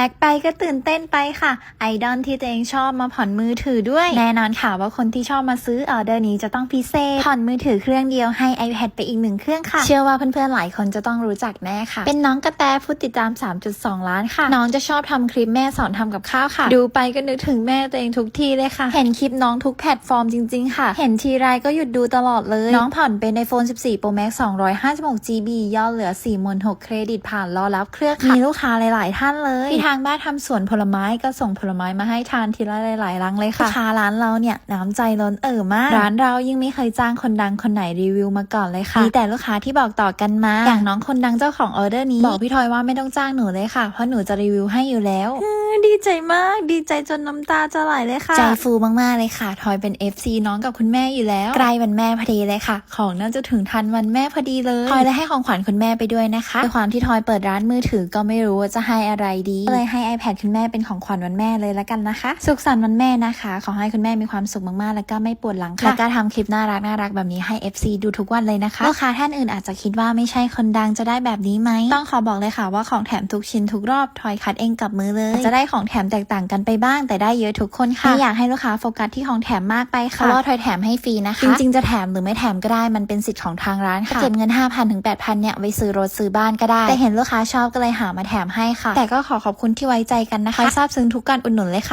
พ็คไปก็ตื่นเต้นไปค่ะ ไอดอลที่ตัวเองชอบมาผ่อนมือถือด้วย แน่นอนค่ะว่าคนที่ชอบมาซื้อออเดอร์นี้จะต้องพิเศษ ผ่อนมือถือเครื่องเดียวให้ iPad ไปอีกหนึ่งเครื่องค่ะ เชื่อว่าเพื่อนๆหลายคนจะต้องรู้จักแน่ค่ะ เป็นน้องกระแตผู้ติดตาม 3.2 ล้านค่ะ น้องจะชอบทำคลิปแม่สอนทำกับข้าวค่ะ ดูไปก็นึกถึงแม่ตัวเองทุกทีเลยค่ะ เห็นคลิปน้องทุกแพลตฟอร์มจริงๆ ค่ะ เห็นทีไรก็หยุดดูตลอดเลย น้องผ่อนเป็น iPhone 14 Pro Max 256 GB ยอดเหลือ46,000เครดิตผ่านรอรับเครื่องค่ะมีลูกค้าหลาย ๆ ท่านเลยที่ทางบ้านทำสวนผลไม้ก็ส่งผลไม้มาให้ทานทีละหลายๆรังเลยค่ะลูกค้าร้านเราเนี่ยน้ำใจล้นเอ่อมาก ร้านเรายังไม่เคยจ้างคนดังคนไหนรีวิวมาก่อนเลยค่ะมีแต่ลูกค้าที่บอกต่อกันมา อย่างน้องคนดังเจ้าของออเดอร์นี้ บอกพี่ทอยว่าไม่ต้องจ้างหนูเลยค่ะ เพราะหนูจะรีวิวให้อยู่แล้วดีใจมาก ดีใจจนน้ำตาจะไหลเลยค่ะ ใจฟูมากๆเลยค่ะ ทอยเป็น FC น้องกับคุณแม่อยู่แล้ว ใกล้วันแม่พอดีเลยค่ะ ของน่าจะถึงทันวันแม่พอดีเลย ทอยเลยให้ของขวัญคุณแม่ไปด้วยนะคะด้วยความที่ทอยเปิดร้านมือถือก็ไม่รู้ว่าจะให้อะไรดีก็เลยให้ iPad คุณแม่เป็นของขวัญวันแม่เลยละกันนะคะ สุขสันต์วันแม่นะคะ ขอให้คุณแม่มีความสุขมากๆ แล้วก็ไม่ปวดหลังค่ะแล้วก็ทำคลิปน่ารักน่ารักๆแบบนี้ให้ FC ดูทุกวันเลยนะคะลูกค้าท่านอื่นอาจจะคิดว่าไม่ใช่คนดังจะได้แบบนี้ไหมต้องขอบอกเลยค่ะว่าของแถมทุกชิ้นทุกรอบทอยคัดเองกับมือเลยจะได้ของแถมแตกต่างกันไปบ้าง แต่ได้เยอะทุกคนค่ะไม่อยากให้ลูกค้าโฟกัสที่ของแถมมากไปค่ะเพราะว่าทอยแถมให้ฟรีนะคะ จริงๆจะแถมหรือไม่แถมก็ได้มันเป็นสิทธิ์ของทางร้านค่ะเก็บเงิน 5,000ถึง8,000เนี่ยไว้ซื้อรถซื้อบ้านก็ได้ แต่เห็นลูกค้าชอบก็เลยหามาแถมให้ค่ะ แต่ก็ขอขอบคุณที่ไว้ใจกันนะคะทราบซึ้งทุกการอุดหนุนเลยค่ะ